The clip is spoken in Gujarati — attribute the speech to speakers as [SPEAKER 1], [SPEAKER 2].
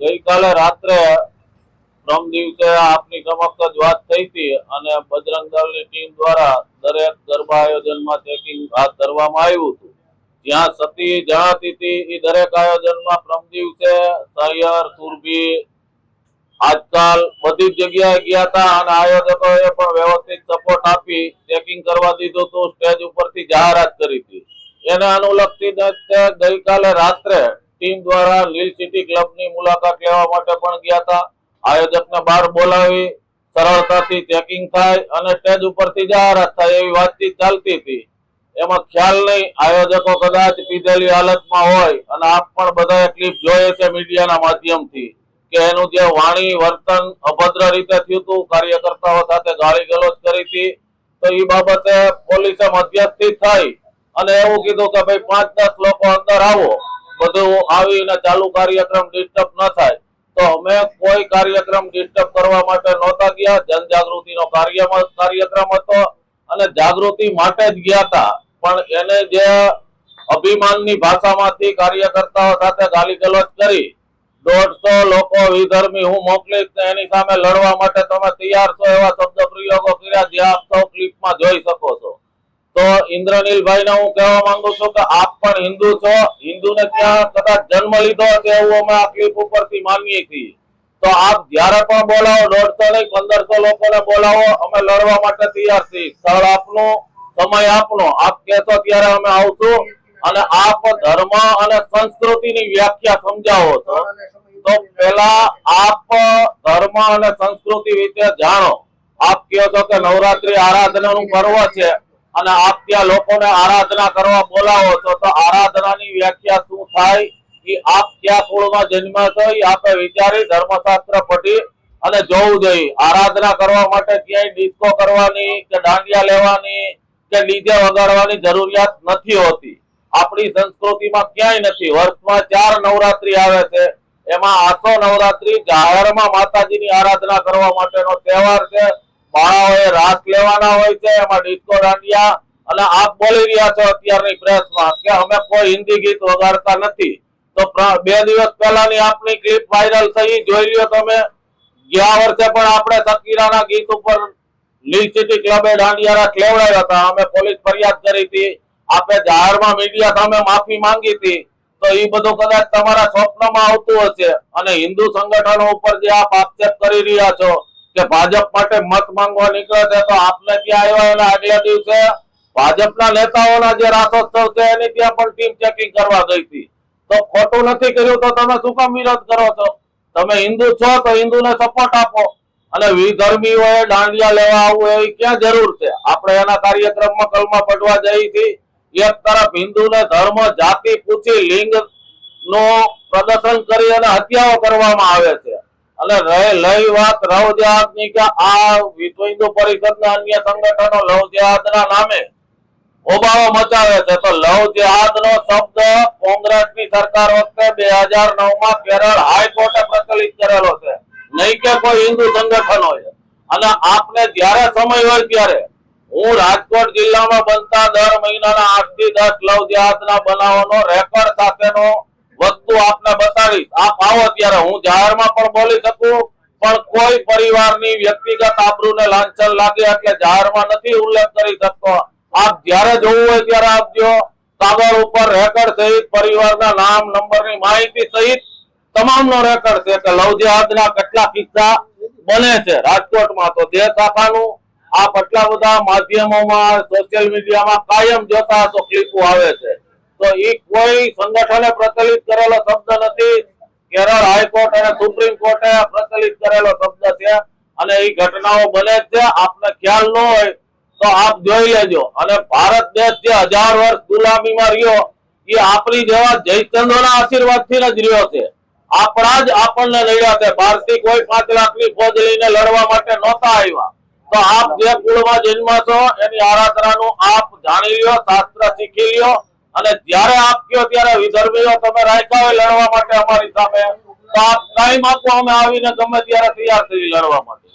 [SPEAKER 1] ગઈકાલે રાત્રે શ્રમ દિવસે આપની સમક્ષ જ વાત થઈ હતી અને બજરંગ દળની ટીમ દ્વારા દરેક ગરબા આયોજનમાં ચેકિંગ હાથ ધરવામાં આવ્યું હતું. જ્યાં સતી જણાતી હતી એ દરેક આયોજનમાં પ્રમ દિવસે સહિયર સુરભી, આજકાલ બધી જગ્યાએ ગયા હતા અને આયોજકોએ પણ વ્યવસ્થિત સપોર્ટ આપી, ચેકિંગ કરવા દીધું હતું, સ્ટેજ ઉપરથી જાહેરાત કરી હતી. એને અનુલક્ષીને ગઈકાલે રાત્રે ટીમ દ્વારા લીલ સિટી ક્લબની મુલાકાત લેવા માટે પણ ગયા હતા. આયોજકને બહાર બોલાવી સરળતાથી ચેકિંગ થાય અને સ્ટેજ ઉપરથી જાહેરાત થાય એવી વાતચીત ચાલતી હતી. એમાં ખ્યાલ નહીં, આયોજકો કદાચ પીધેલી હાલતમાં હોય અને આપ પણ બધાએ ક્લિપ જોઈએ છે મીડિયાના માધ્યમથી કે એનું જે વાણી, વર્તન અભદ્ર રીતે થયું હતું, કાર્યકર્તાઓ સાથે ગાળી ગલોચ કરી હતી. તો એ બાબતે પોલીસે મધ્યસ્થી થઈ અને એવું કીધું કે ભાઈ પાંચ દસ લોકો અંદર આવો. બધું આવીને ચાલુ કાર્યક્રમ ડિસ્ટર્બ ન થાય, તો અમે કોઈ કાર્યક્રમ ડિસ્ટર્બ કરવા માટે નહોતા ગયા. જનજાગૃતિનો કાર્યમાં, કાર્યક્રમ હતો અને જાગૃતિ માટે જ ગયા હતા. પણ એને જે અભિમાનની ભાષામાંથી કાર્યકર્તાઓ સાથે ગાલી ગલોચ કરી, દોઢસો લોકો વિધર્મી હું મોકલીશ એની સામે લડવા માટે તમે તૈયાર છો એવા શબ્દ પ્રયોગો કર્યા જે આપ સૌ ક્લિપમાં જોઈ શકો છો. તો ઇન્દ્રનીલભાઈ ને હું કહેવા માંગુ છું કે આપ પણ હિન્દુ છો. હિન્દુને ત્યાં કદાચ જન્મ લીધો છે એવું અમે આ ક્લિપ ઉપરથી માનીએ છીએ. તો આપ જયારે પણ બોલાવો, દોઢસો નહીં, પંદરસો લોકોને બોલાવો, અમે લડવા માટે તૈયાર છીએ. સ્થળ આપનું, સમય આપનો. આપ કહેશો ત્યારે અમે આવશું. અને આપ ધર્મ અને સંસ્કૃતિની વ્યાખ્યા સમજાવો છો. તો પેલા આપ ધર્મ અને સંસ્કૃતિ વિશે જાણો. આપ કહો છો કે નવરાત્રી આરાધનાનું પર્વ છે. અને આપ ત્યાં લોકોને આરાધના કરવા બોલાવો છો, તો આરાધનાની વ્યાખ્યા શું થાય? એ આપ ક્યાં કુળમાં જન્મ્યા છો એ આપે વિચારી ધર્મશાસ્ત્ર પઢી અને જોવું જોઈએ. આરાધના કરવા માટે ક્યાંય ડિસ્કો કરવાની કે દાંડિયા લેવાની કે ડીજે વગાડવાની જરૂરિયાત નથી હોતી. આપણી સંસ્કૃતિમાં ક્યાંય નથી. વર્ષમાં ચાર નવરાત્રી આવે છે. એમાં આસો નવરાત્રી જાહેરમાં માતાજીની આરાધના કરવા માટેનો તહેવાર છે. બાળાઓએ રાસ લેવાના હોય છે, એમાં ડિસ્કો દાંડિયા અને આપ બોલી રહ્યા છો અત્યારની પ્રેસમાં કે અમે કોઈ હિન્દી ગીત વગાડતા નથી. તો બે દિવસ પહેલાની આપની ક્લિપ વાયરલ થઈ, જોઈ લ્યો તમે. ગયા વર્ષે પણ આપણે સકીરાના ગીત ઉપર લીલ સિટી ક્લબે દાંડિયારા ખેવડાવ્યા હતા. અમે પોલીસ ફરિયાદ કરી હતી. આપે જાહેરમાં મીડિયા સામે માફી માંગી હતી. તો એ બધું કદાચ તમારા સ્વપ્નમાં આવતું હશે. અને હિન્દુ સંગઠનો ઉપર જે આપ આક્ષેપ કરી રહ્યા છો કે ભાજપ માટે મત માંગવા નીકળ્યા તો આપને ત્યાં આવ્યા એના આગલા દિવસે? ભાજપના નેતાઓના જે રાસોત્સવ છે એની ત્યાં પણ ટીમ ચેકિંગ કરવા ગઈ હતી. તો ખોટું નથી કર્યું તો તમે શું કામ વિરોધ કરો છો? તમે હિન્દુ છો તો હિન્દુને સપોર્ટ આપો. અને વિધર્મીઓએ દાંડિયા લેવા આવવું એવી ક્યાં જરૂર છે? આપણે એના કાર્યક્રમમાં કલમાં પડવા જઈ હતી. એક તરફ હિન્દુને ધર્મ, જાતિ પૂછી લિંગનું પ્રદર્શન કરી અને હત્યાઓ કરવામાં આવે છે. અને રહી વાત લવ જેહાદની કે આ વિશ્વ હિન્દુ પરિષદના અન્ય સંગઠનો લવ જેહાદના નામે હોબાળો મચાવે છે. તો લવ જેહાદ નો શબ્દ કોંગ્રેસની સરકાર વખતે બે માં કેરળ હાઈકોર્ટે પ્રચલિત કરેલો છે. નહીં કે કોઈ હિન્દુ સંગઠનોએ. અને આપને જ્યારે સમય હોય ત્યારે હું રાજકોટ જિલ્લામાં બનતા દર મહિનાના આઠથી દસ લવ જેહાદના બનાવોનો રેકોર્ડ સાથેનો વસ્તુ આપને બતાવીશ. આપ આવો ત્યારે. હું જાહેરમાં પણ બોલી શકું, પણ કોઈ પરિવારની વ્યક્તિગત આબરૂને લાંછન લાગે એટલે જાહેરમાં નથી ઉલ્લેખ કરી શકતો. આપ જ્યારે જોવું હોય ત્યારે આપજો. કાગળ ઉપર રેકર્ડ સહિત પરિવારના નામ, નંબરની માહિતી સહિત તમામનો રેકર્ડ છે કે લવજેહાદના કેટલા કિસ્સા બને છે રાજકોટમાં તો જે શાખાનું. આપ આટલા બધા માધ્યમોમાં સોશિયલ મીડિયામાં કાયમ જોતા હશો, ક્લિપો આવે છે. તો એ કોઈ સંગઠને પ્રચલિત કરેલો શબ્દ નથી. કેરળ હાઈકોર્ટ અને સુપ્રીમ કોર્ટે પ્રચલિત કરેલો શબ્દ છે. અને એ ઘટનાઓ બને છે. આપને ખ્યાલ ન હોય તો આપ જોઈ લેજો. અને ભારત દેશ જે હજાર વર્ષ ગુલામીમાં રહ્યો એ આપણી જેવા જયચંદ્રના આશીર્વાદથી જ રહ્યો છે. આપણા જ આપણને લડ્યા છે. બહારથી કોઈ પાંચ લાખની ફોજ લઈને લડવા માટે નહોતા આવ્યા. તો આપ જે કુળમાં જન્મ છો, એની આરાધનાનું આપ જાણી લ્યો, શાસ્ત્ર શીખી લ્યો. અને જ્યારે આપ કયો ત્યારે વિધર્મીઓ તમે રાખ્યા હોય લડવા માટે અમારી સામે. તો આપ ટાઈમ આપો અમે આવીને ગમે ત્યારે તૈયાર થઈ લડવા માટે.